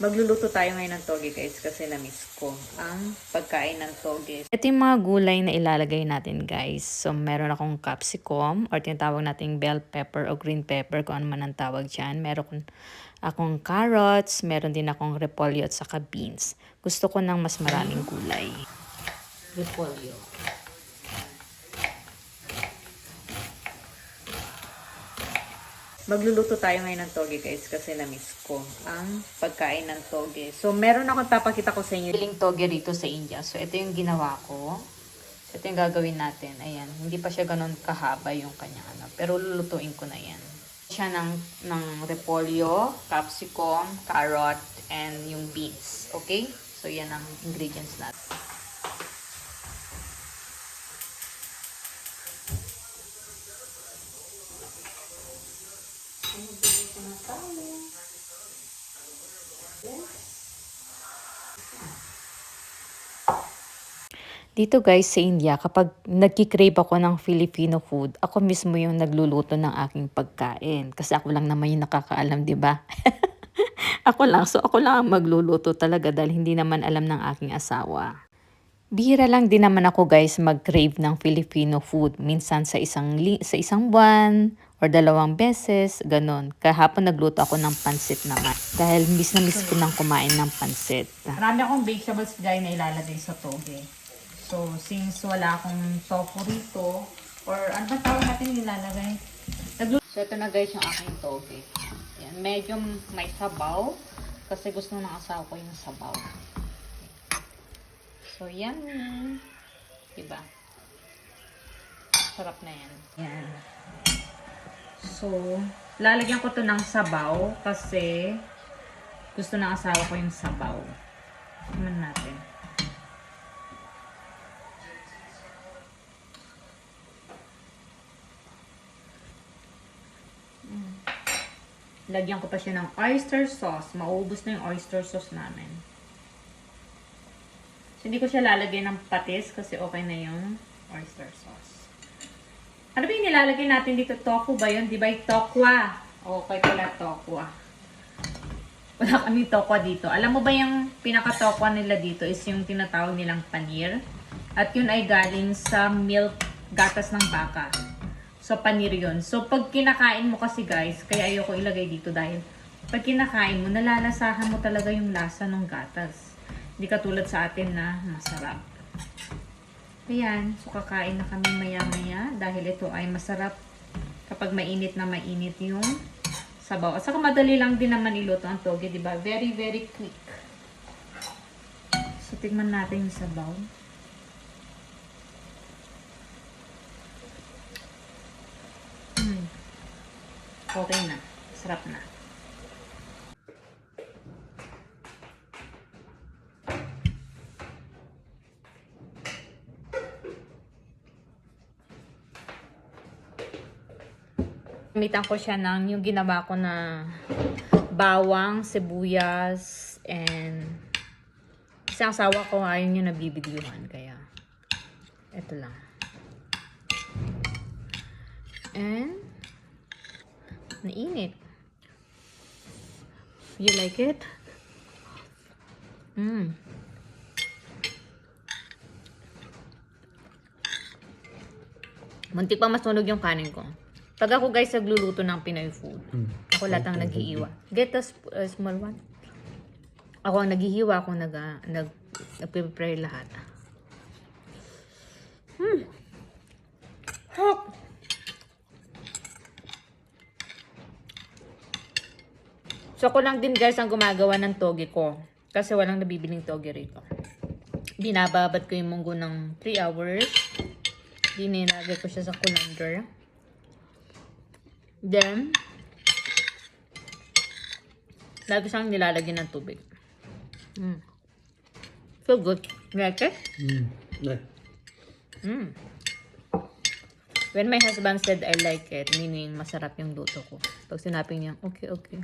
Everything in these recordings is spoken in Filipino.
Magluluto tayo ngayon ng toge guys kasi na-miss ko ang pagkain ng toge. Ito yung mga gulay na ilalagay natin guys. So meron akong capsicum or tinatawag nating bell pepper o green pepper kung ano man ang tawag dyan. Meron akong, carrots, meron din akong repolyo at saka beans. Gusto ko ng mas maraming gulay. Repolyo. Magluluto tayo ngayon ng toge guys kasi na-miss ko ang pagkain ng toge. So meron akong papakita ko sa inyo. Piling toge rito sa India. So ito yung ginawa ko. So, ito yung gagawin natin. Ayan. Hindi pa siya ganun kahaba yung kanyang ano. Pero lulutuin ko na yan. Siya ng, ng repolyo, capsicum, carrot, and yung beans. Okay? So yan ang ingredients natin. Dito guys sa India, kapag nagkikrave ako ng Filipino food, ako mismo yung nagluluto ng aking pagkain. Kasi ako lang naman yung nakakaalam, di ba? ako lang. So ako lang ang magluluto talaga dahil hindi naman alam ng aking asawa. Bihira lang din naman ako guys mag-crave ng Filipino food. Minsan sa isang, li- sa isang buwan or dalawang beses, ganun. Kahapon nagluto ako ng pansit naman. Dahil miss na miss ko nang kumain ng pansit. Marami akong vegetables guys na ilalagay sa toge. So, since wala akong tofu rito, or ano ba tawag natin nilalagay? Nagluto. So, ito na guys yung aking toge. Yan, medyo may sabaw. Kasi gusto ng asawa ko yung sabaw. So, yan. Diba? Sarap na yan. Yan. So, lalagyan ko to ng sabaw kasi gusto ng asawa ko yung sabaw. Tingnan natin. Lagyan ko pa siya ng oyster sauce. Maubos na yung oyster sauce namin. So, hindi ko siya lalagyan ng patis kasi okay na yung oyster sauce. Ano ba yung nilalagay natin dito? Tofu ba yun? Di ba yung tokwa? Okay pala tokwa. Wala kami tokwa dito. Alam mo ba yung pinaka-tokwa nila dito is yung tinatawag nilang panir? At yun ay galing sa milk gatas ng baka. So, panir yun. So, pag kinakain mo kasi guys, kaya ayoko ilagay dito dahil pag kinakain mo, nalalasahan mo talaga yung lasa ng gatas. Hindi katulad sa atin na masarap. Ayan, so kakain na kami maya-maya dahil ito ay masarap kapag mainit na mainit yung sabaw. At saka madali lang din naman iluto ang toge, di ba? Very, very quick. So, tignan natin yung sabaw. Mm. Okay na. Sarap na. Gamitan ko siya ng yung ginawa ko na bawang, sibuyas, and isang asawa ko ayun yung nabibidyuhan. Kaya, ito lang. And, nainit. You like it? Mm. Muntik pa masunog yung kanin ko. Pag ako guys nagluluto ng Pinoy food, ako lahat ang nag-iiwa. Get a sp- a small one. Ako ang naghihiwa, ako nag, uh, nag, nagpe-prepare lahat. Hmm. Hop. So, ako lang din guys ang gumagawa ng toge ko. Kasi walang nabibiling toge rito. Binababad ko yung munggo ng 3 hours. Dinilagay ko siya sa colander. Then, lagi siyang nilalagyan ng tubig. Mm. So good. Like it? Mm. Yeah. Mm. When my husband said I like it, meaning masarap yung luto ko. Pag sinabi niya, okay, okay.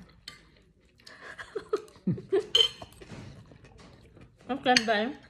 okay ba yun?